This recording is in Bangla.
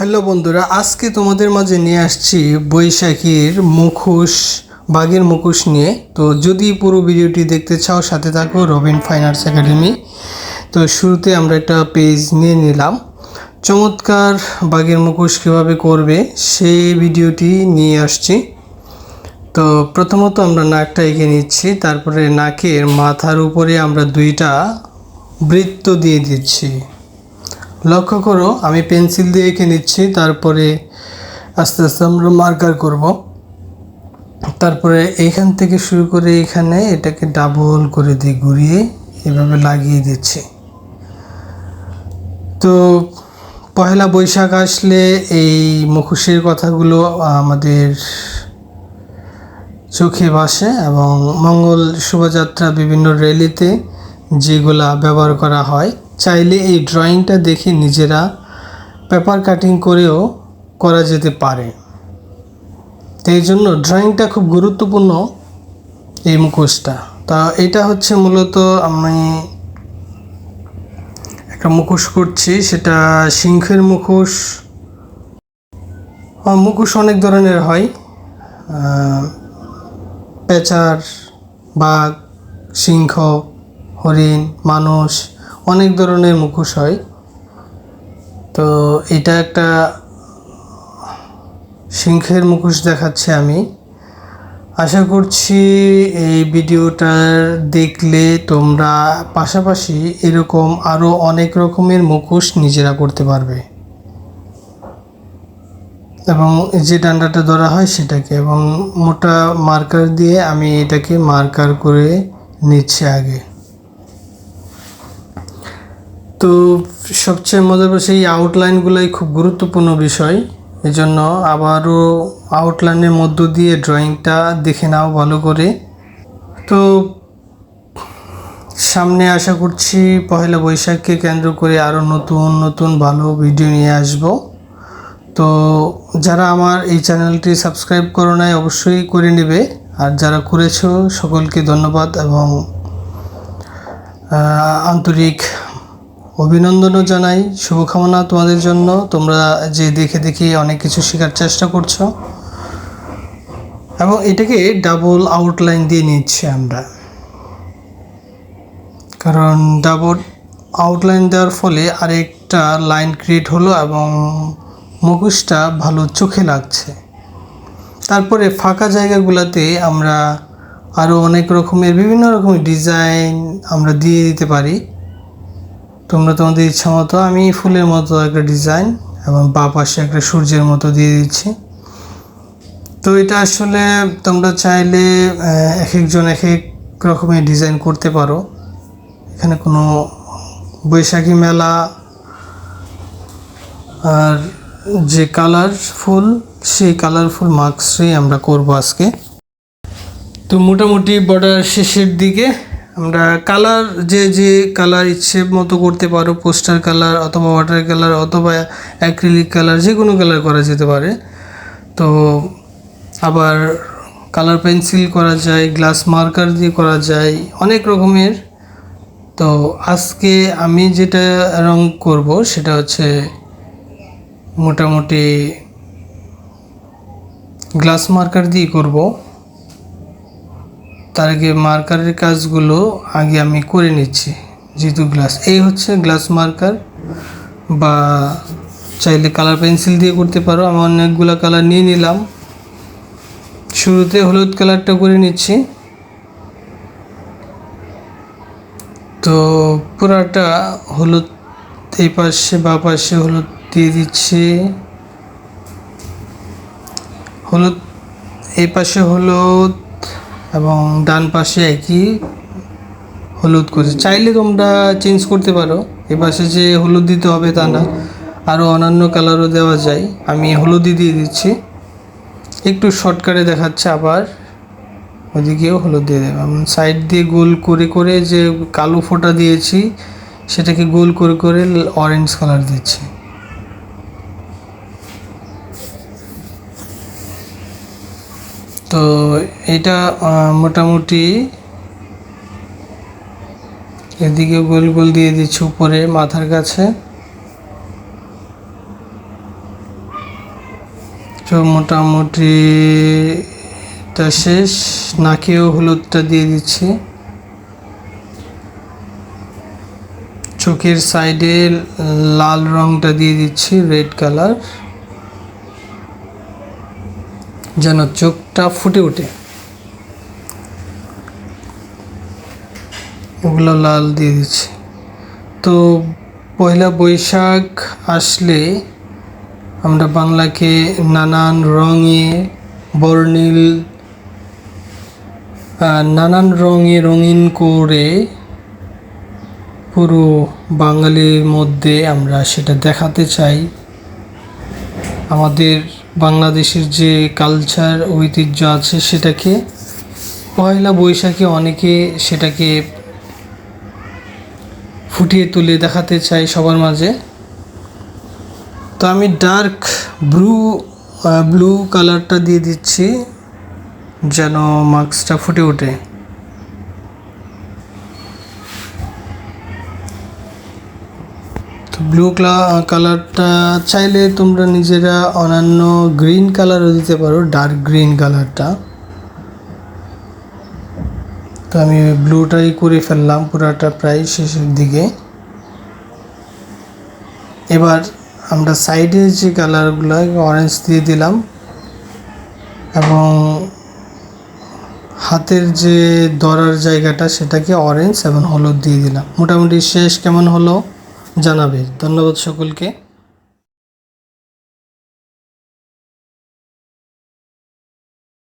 হ্যালো বন্ধুরা, আজকে তোমাদের মাঝে নিয়ে আসছি বৈশাখীর মুখোশ, বাঘের মুখোশ নিয়ে। তো যদি পুরো ভিডিওটি দেখতে চাও, সাথে থাকো রবিন ফাইন আর্টস একাডেমি। তো শুরুতে আমরা একটা পেজ নিয়ে নিলাম। চমৎকার বাঘের মুখোশ কীভাবে করবে সেই ভিডিওটি নিয়ে আসছি। তো প্রথমত আমরা নাকটা এঁকে নিচ্ছি, তারপরে নাকের মাথার উপরে আমরা দুইটা বৃত্ত দিয়ে দিচ্ছি। লক্ষ্য করো, আমি পেন্সিল দিয়ে এঁকে নিচ্ছি, তারপরে আস্তে আস্তে আমরা মার্কার করব। তারপরে এইখান থেকে শুরু করে এখানে এটাকে ডাবল করে দিয়ে ঘুরিয়ে এভাবে লাগিয়ে দিচ্ছি। তো পহেলা বৈশাখ আসলে এই মুখোশের কথাগুলো আমাদের চোখে ভাসে এবং মঙ্গল শোভাযাত্রা বিভিন্ন র্যালিতে যেগুলা ব্যবহার করা হয় চাইলে এই ড্রয়িংটা দেখে নিজেরা পেপার কাটিং করেও করা যেতে পারে। এই জন্য ড্রয়িংটা খুব গুরুত্বপূর্ণ এই মুখোশটা। তা এটা হচ্ছে মূলত আমি একটা মুখোশ করছি সেটা সিংহের মুখোশ। মুখোশ অনেক ধরনের হয়। পেঁচার বাঘ, সিংহ, হরিণ, মানুষ। অনেক ধরনের মুখোশ হয়। তো এটা একটা সিংহের মুখোশ দেখাচ্ছে আমি। আশা করছি এই ভিডিওটার দেখলে তোমরা পাশাপাশি এরকম আরও অনেক রকমের মুখোশ নিজেরা করতে পারবে। এবং যে ডান্ডাটা ধরা হয় সেটাকে এবং মোটা মার্কার দিয়ে আমি এটাকে মার্কার করে নিচ্ছি আগে। তো সবচেয়ে মজার এই আউটলাইনগুলোই খুব গুরুত্বপূর্ণ বিষয়। এই জন্য আবারও আউটলাইনের মধ্য দিয়ে ড্রয়িংটা দেখে নাও ভালো করে। তো সামনে আশা করছি পয়লা বৈশাখকে কেন্দ্র করে আরও নতুন নতুন ভালো ভিডিও নিয়ে আসব। তো যারা আমার এই চ্যানেলটি সাবস্ক্রাইব করো নাই, অবশ্যই করে নেবে। আর যারা করেছ, সকলকে ধন্যবাদ এবং আন্তরিক অভিনন্দনও জানাই। শুভকামনা তোমাদের জন্য। তোমরা যে দেখে দেখে অনেক কিছু শেখার চেষ্টা করছ। এবং এটাকে ডাবল আউটলাইন দিয়ে নিচ্ছি আমরা। কারণ ডাবল আউটলাইন দেওয়ার ফলে আরেকটা লাইন ক্রিয়েট হলো এবং মুখোশটা ভালো চোখে লাগছে। তারপরে ফাঁকা জায়গাগুলোতে আমরা আরও অনেক রকমের, বিভিন্ন রকমের ডিজাইন আমরা দিয়ে দিতে পারি। তোমরা তোমাদের ইচ্ছা মতো, আমি ফুলের মতো একটা ডিজাইন এবং বা পাশে একটা সূর্যের মতো দিয়ে দিচ্ছি। তো এটা আসলে তোমরা চাইলে এক একজন এক এক রকমের ডিজাইন করতে পারো। এখানে কোনো বৈশাখী মেলা আর যে কালারফুল সেই কালারফুল মার্কসই আমরা করব আজকে। তো মোটামুটি বর্ডার শেষের দিকে আমরা কালার যে যে কালার ইচ্ছে মতো করতে পারো, পোস্টার কালার অথবা ওয়াটার কালার অথবা অ্যাক্রিলিক কালার, যে কোনো কালার করা যেতে পারে। তো আবার কালার পেন্সিল করা যায়, গ্লাস মার্কার দিয়ে করা যায়, অনেক রকমের। তো আজকে আমি যেটা রং করব সেটা হচ্ছে মোটামুটি গ্লাস মার্কার দিয়ে করব। তার আগে মার্কারের কাজগুলো আগে আমি করে নিচ্ছি, যেহেতু গ্লাস এই হচ্ছে গ্লাস মার্কার বা চাইলে কালার পেন্সিল দিয়ে করতে পারো। আমি অনেকগুলো কালার নিয়ে নিলাম। শুরুতে হলুদ কালারটা করে নিচ্ছি। তো পুরাটা হলুদ এই পাশে বা পাশে হলুদ দিয়ে দিচ্ছি। হলুদ এই পাশে হলুদ এবং ডান পাশে একই হলুদ করেছে। চাইলে তোমরা চেঞ্জ করতে পারো। এ পাশে যে হলুদ দিতে হবে তা না। আরও অন্যান্য কালারও দেওয়া যায়। আমি হলুদই দিয়ে দিচ্ছি। একটু শর্টকাটে দেখাচ্ছে আবার। ওদিকেও হলুদ দিয়ে দেবে। সাইড দিয়ে গোল করে করে যে কালো ফোঁটা দিয়েছি, সেটাকে গোল করে করে অরেঞ্জ কালার দিচ্ছি। তো এটা মোটামুটি এদিকে গোল গোল দিয়ে দিচ্ছি উপরে মাথার কাছে। তো মোটামুটি তা শেষ, নাকেও হলুদটা দিয়ে দিচ্ছি। চোখের সাইডে লাল রংটা দিয়ে দিচ্ছি রেড কালার যেন চোখটা ফুটে ওঠে ওগুলো লাল দিয়ে দিচ্ছি। তো পয়লা বৈশাখ আসলে আমরা বাংলাকে নানান রঙে বর্ণিল নানান রঙে রঙিন করে পুরো বাঙালির মধ্যে আমরা সেটা দেখাতে চাই। আমাদের বাংলাদেশের যে কালচার ঐতিহ্য আছে সেটাকে, পয়লা বৈশাখে অনেকে সেটাকে ফুটিয়ে তুলে দেখাতে চাই সবার মাঝে। তো আমি ডার্ক ব্লু ব্লু কালারটা দিয়ে দিচ্ছি, যেন মাস্কটা ফুটে ওঠে। ব্লু কালারটা চাইলে তোমরা নিজেরা অন্যান্য গ্রিন কালারও দিতে পারো ডার্ক গ্রিন কালারটা তো আমি ব্লুটাই করে ফেললাম পুরাটা প্রায় শেষের দিকে। এবার আমরা সাইডে যে কালারগুলো অরেঞ্জ দিয়ে দিলাম। এবং হাতের যে দরার জায়গাটা, সেটাকে অরেঞ্জ এবং হলুদ দিয়ে দিলাম। মোটামুটি শেষ কেমন হলো? জানাবে। ধন্যবাদ সকলকে।